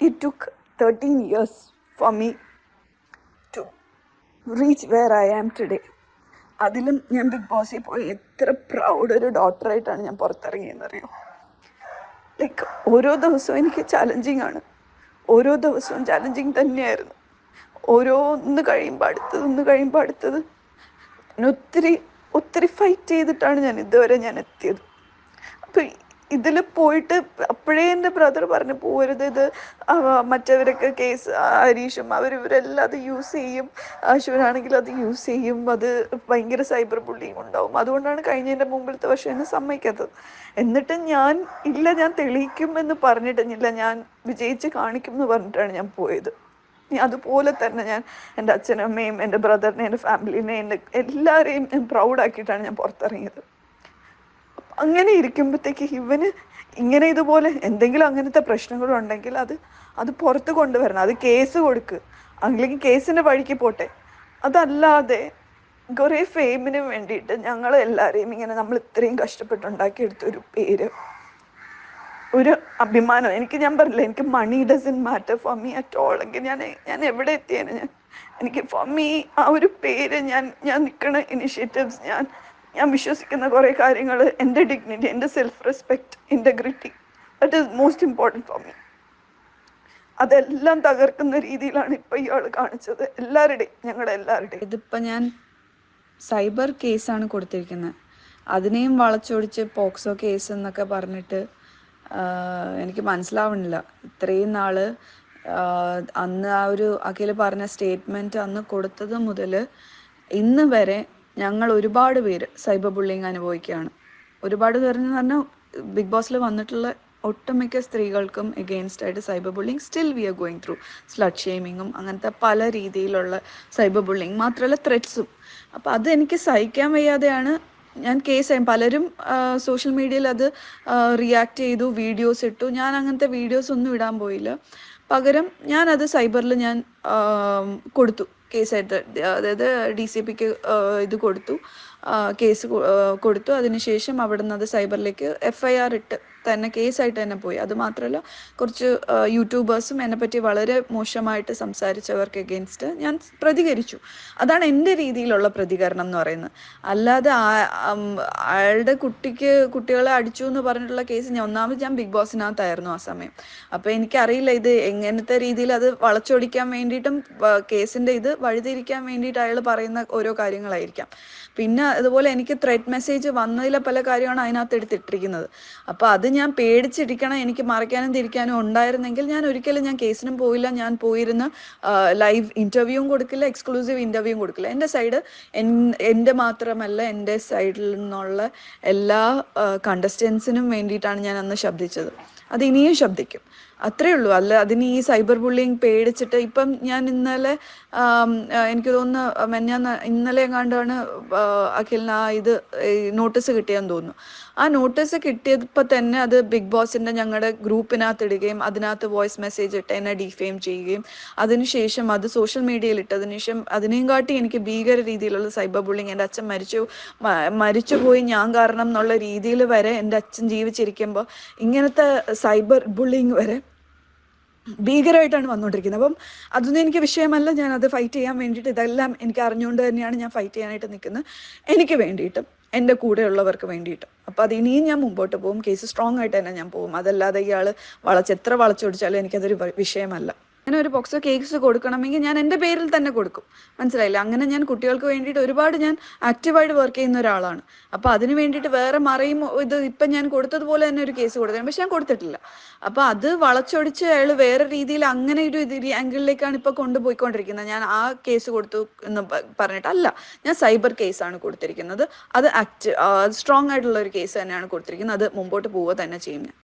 It took 13 years for me to reach where I am today. അതിലും ഞാൻ big ബോസിൽ പോയി. എത്ര പ്രൗഡ് ഒരു ഡോക്ടറായിട്ടാണ് ഞാൻ പുറത്തിറങ്ങിയെന്നറിയോ? ലൈക്ക് ഓരോ ദിവസവും എനിക്ക് ചാലഞ്ചിങ് ആണ്. ഓരോ ദിവസവും ചാലഞ്ചിങ് തന്നെയായിരുന്നു. ഓരോന്ന് കഴിയുമ്പോൾ അടുത്തത് ഒന്ന് കഴിയുമ്പോൾ അടുത്തത്. ഒത്തിരി ഒത്തിരി ഫൈറ്റ് ചെയ്തിട്ടാണ് ഞാൻ ഇതുവരെ ഞാൻ എത്തിയത്. അപ്പം ഇതിൽ പോയിട്ട് അപ്പോഴേ എന്റെ ബ്രദർ പറഞ്ഞു പോരുത് ഇത് മറ്റവരൊക്കെ കേസ് ഹരീഷും അവർ ഇവരെല്ലാം അത് യൂസ് ചെയ്യും. അശ്വനാണെങ്കിൽ അത് യൂസ് ചെയ്യും. അത് ഭയങ്കര സൈബർ ബുള്ളിങ് ഉണ്ടാവും. അതുകൊണ്ടാണ് കഴിഞ്ഞതിന്റെ മുമ്പിലത്തെ വർഷം എന്നെ സമ്മതിക്കാത്തത്. എന്നിട്ട് ഞാൻ ഇല്ല ഞാൻ തെളിയിക്കും എന്ന് പറഞ്ഞിട്ടില്ല ഞാൻ വിജയിച്ച് കാണിക്കും എന്ന് പറഞ്ഞിട്ടാണ് ഞാൻ പോയത്. അതുപോലെ തന്നെ ഞാൻ എന്റെ അച്ഛനമ്മയും എന്റെ ബ്രദറിനെ എന്റെ ഫാമിലിനെ എന്റെ എല്ലാവരെയും ഞാൻ പ്രൗഡാക്കിയിട്ടാണ് ഞാൻ പുറത്തിറങ്ങിയത്. അങ്ങനെ ഇരിക്കുമ്പോഴത്തേക്ക് ഇവന് ഇങ്ങനെ ഇതുപോലെ എന്തെങ്കിലും അങ്ങനത്തെ പ്രശ്നങ്ങളുണ്ടെങ്കിൽ അത് അത് പുറത്ത് കൊണ്ടുവരണം. അത് കേസ് കൊടുക്ക്. അല്ലെങ്കിൽ കേസിന്റെ വഴിക്ക് പോട്ടെ. അതല്ലാതെ കുറേ ഫെയിമിന് വേണ്ടിയിട്ട് ഞങ്ങൾ എല്ലാവരെയും ഇങ്ങനെ നമ്മൾ ഇത്രയും കഷ്ടപ്പെട്ടുണ്ടാക്കിയെടുത്ത ഒരു പേര് ഒരു അഭിമാനം. എനിക്ക് ഞാൻ പറഞ്ഞില്ല എനിക്ക് money doesn't matter for me at all എങ്കിൽ ഞാൻ ഞാൻ എവിടെ എത്തിയാണ് ഞാൻ എനിക്ക് ഫോർ മീ ആ ഒരു പേര് ഞാൻ ഞാൻ നിൽക്കുന്ന ഇനിഷ്യേറ്റീവ്സ് ഞാൻ ഞാൻ വിശ്വസിക്കുന്ന കുറേ കാര്യങ്ങൾ എന്റെ ഡിഗ്നിറ്റി എന്റെ self respect integrity that is most important for me അതെല്ലാം തകർക്കുന്ന രീതിയിലാണ് ഇപ്പം ഇയാൾ കാണിച്ചത്. എല്ലാവരുടെയും ഞങ്ങളുടെ എല്ലാവരുടെയും. ഇതിപ്പോൾ ഞാൻ സൈബർ കേസാണ് കൊടുത്തിരിക്കുന്നത് അതിനെയും വളച്ചൊടിച്ച് പോക്സോ കേസ് എന്നൊക്കെ പറഞ്ഞിട്ട് എനിക്ക് മനസ്സിലാവണില്ല ഇത്രയും നാൾ അന്ന് ആ ഒരു അഖിൽ പറഞ്ഞ സ്റ്റേറ്റ്മെന്റ് അന്ന് കൊടുത്തത് മുതൽ ഇന്ന് വരെ ഞങ്ങൾ ഒരുപാട് പേര് സൈബർ ബുള്ളിങ് അനുഭവിക്കുകയാണ്. ഒരുപാട് പേരെന്ന് പറഞ്ഞാൽ ബിഗ് ബോസിൽ വന്നിട്ടുള്ള ഒട്ടുമിക്ക സ്ത്രീകൾക്കും എഗെയിൻസ്റ്റ് ആയിട്ട് cyber bullying still we are going through slut ഷെയ്മിങ്ങും അങ്ങനത്തെ പല രീതിയിലുള്ള സൈബർ ബുള്ളിങ് മാത്രമല്ല ത്രെഡ്സും അപ്പോൾ അത് എനിക്ക് സഹിക്കാൻ വയ്യാതെയാണ് ഞാൻ കേസ് ചെയ്യും പലരും സോഷ്യൽ മീഡിയയിൽ അത് റിയാക്ട് ചെയ്തു വീഡിയോസ് ഇട്ടു. ഞാൻ അങ്ങനത്തെ വീഡിയോസ് ഒന്നും ഇടാൻ പോയില്ല. പകരം ഞാൻ അത് സൈബറിൽ ഞാൻ കൊടുത്തു. കേസായിട്ട് അതായത് ഡി സി പിക്ക് ഇത് കൊടുത്തു. കേസ് കൊടുത്തു. അതിനുശേഷം അവിടെ നിന്ന് അത് സൈബറിലേക്ക് എഫ് ഐ ആർ ഇട്ട് തന്നെ കേസായിട്ട് തന്നെ പോയി. അത് മാത്രമല്ല കുറച്ച് യൂട്യൂബേഴ്സും എന്നെ പറ്റി വളരെ മോശമായിട്ട് സംസാരിച്ചവർക്ക് എഗെയിൻസ്റ്റ് ഞാൻ പ്രതികരിച്ചു. അതാണ് എന്റെ രീതിയിലുള്ള പ്രതികരണം എന്ന് പറയുന്നത്. അല്ലാതെ അയാളുടെ കുട്ടിക്ക് കുട്ടികളെ അടിച്ചു എന്ന് പറഞ്ഞിട്ടുള്ള കേസ് ഞാൻ ഒന്നാമത് ഞാൻ ബിഗ് ബോസിനകത്തായിരുന്നു ആ സമയം. അപ്പോൾ എനിക്കറിയില്ല ഇത് എങ്ങനത്തെ രീതിയിൽ അത് വളച്ചൊടിക്കാൻ വേണ്ടിയിട്ടും കേസിന്റെ ഇത് വഴിതിരിക്കാൻ വേണ്ടിയിട്ട് അയാൾ പറയുന്ന ഓരോ കാര്യങ്ങളായിരിക്കാം. പിന്നെ അതുപോലെ എനിക്ക് ത്രെഡ് മെസ്സേജ് വന്നതിലെ പല കാര്യമാണ് അതിനകത്ത് എടുത്തിട്ടിരിക്കുന്നത്. അപ്പോൾ അത് ഞാൻ പേടിച്ചിരിക്കണം എനിക്ക് മറയ്ക്കാനും തിരിക്കാനും ഉണ്ടായിരുന്നെങ്കിൽ ഞാൻ ഒരിക്കലും ഞാൻ കേസിനും പോയില്ല ഞാൻ പോയിരുന്ന് ലൈവ് ഇന്റർവ്യൂവും കൊടുക്കില്ല എക്സ്ക്ലൂസീവ് ഇന്റർവ്യൂവും കൊടുക്കില്ല. എന്റെ സൈഡ് എന്റെ മാത്രമല്ല എന്റെ സൈഡിൽ നിന്നുള്ള എല്ലാ കണ്ടസ്റ്റൻസിനും വേണ്ടിയിട്ടാണ് ഞാൻ അന്ന് ശബ്ദിച്ചത്. അത് ഇനിയും ശബ്ദിക്കും. അത്രേ ഉള്ളൂ. അല്ല അതിന് ഈ സൈബർ ബുള്ളിങ് പേടിച്ചിട്ട് ഇപ്പം ഞാൻ ഇന്നലെ എനിക്ക് തോന്നുന്നു ഞാൻ ഇന്നലെ എങ്ങാണ്ടാണ് അഖിലിന് ആ ഇത് നോട്ടീസ് കിട്ടിയെന്ന് തോന്നുന്നു. ആ നോട്ടീസ് കിട്ടിയപ്പോൾ തന്നെ അത് ബിഗ് ബോസിന്റെ ഞങ്ങളുടെ ഗ്രൂപ്പിനകത്ത് ഇടുകയും അതിനകത്ത് വോയിസ് മെസ്സേജ് ഇട്ട് എന്നെ ഡിഫെയിം ചെയ്യുകയും അതിനുശേഷം അത് സോഷ്യൽ മീഡിയയിൽ ഇട്ടതിന് ശേഷം അതിനെയും കാട്ടി എനിക്ക് ഭീകര രീതിയിലുള്ള സൈബർ ബുള്ളിങ് എന്റെ അച്ഛൻ മരിച്ചു മരിച്ചുപോയി ഞാൻ കാരണം എന്നുള്ള രീതിയിൽ വരെ എന്റെ അച്ഛൻ ജീവിച്ചിരിക്കുമ്പോൾ ഇങ്ങനത്തെ സൈബർ ബുള്ളിങ് വരെ ഭീകരമായിട്ടാണ് വന്നുകൊണ്ടിരിക്കുന്നത് അപ്പം അതൊന്നും എനിക്ക് വിഷയമല്ല. ഞാൻ അത് ഫൈറ്റ് ചെയ്യാൻ വേണ്ടിയിട്ട് ഇതെല്ലാം എനിക്ക് അറിഞ്ഞുകൊണ്ട് തന്നെയാണ് ഞാൻ ഫൈറ്റ് ചെയ്യാനായിട്ട് നിൽക്കുന്നത്. എനിക്ക് വേണ്ടിയിട്ടും എന്റെ കൂടെയുള്ളവർക്ക് വേണ്ടിയിട്ടും. അപ്പം അത് ഇനിയും ഞാൻ മുമ്പോട്ട് പോകും. കേസ് സ്ട്രോങ് ആയിട്ട് തന്നെ ഞാൻ പോകും. അതല്ലാതെ ഇയാൾ വളച്ച് എത്ര വളച്ചൊടിച്ചാലും എനിക്കതൊരു വിഷയമല്ല. അങ്ങനെ ഒരു ബോക്സോ കേക്ക്സ് കൊടുക്കണമെങ്കിൽ ഞാൻ എന്റെ പേരിൽ തന്നെ കൊടുക്കും. മനസ്സിലായില്ല? അങ്ങനെ ഞാൻ കുട്ടികൾക്ക് വേണ്ടിയിട്ട് ഒരുപാട് ഞാൻ ആക്റ്റീവായിട്ട് വർക്ക് ചെയ്യുന്ന ഒരാളാണ്. അപ്പോൾ അതിന് വേണ്ടിയിട്ട് വേറെ മറയും ഇത് ഇപ്പം ഞാൻ കൊടുത്തതുപോലെ തന്നെ ഒരു കേസ് കൊടുത്തത് പക്ഷെ ഞാൻ കൊടുത്തിട്ടില്ല. അപ്പോൾ അത് വളച്ചൊടിച്ച് അയാൾ വേറെ രീതിയിൽ അങ്ങനെ ഒരു ഇത് ആംഗിളിലേക്കാണ് ഇപ്പോൾ കൊണ്ടുപോയിക്കൊണ്ടിരിക്കുന്നത്. ഞാൻ ആ കേസ് കൊടുത്തു എന്ന് പറഞ്ഞിട്ടല്ല. ഞാൻ സൈബർ കേസാണ് കൊടുത്തിരിക്കുന്നത്. അത് ആക്ട് സ്ട്രോങ് ആയിട്ടുള്ള ഒരു കേസ് തന്നെയാണ് കൊടുത്തിരിക്കുന്നത്. അത് മുമ്പോട്ട് പോവുക തന്നെ ചെയ്യും ഞാൻ.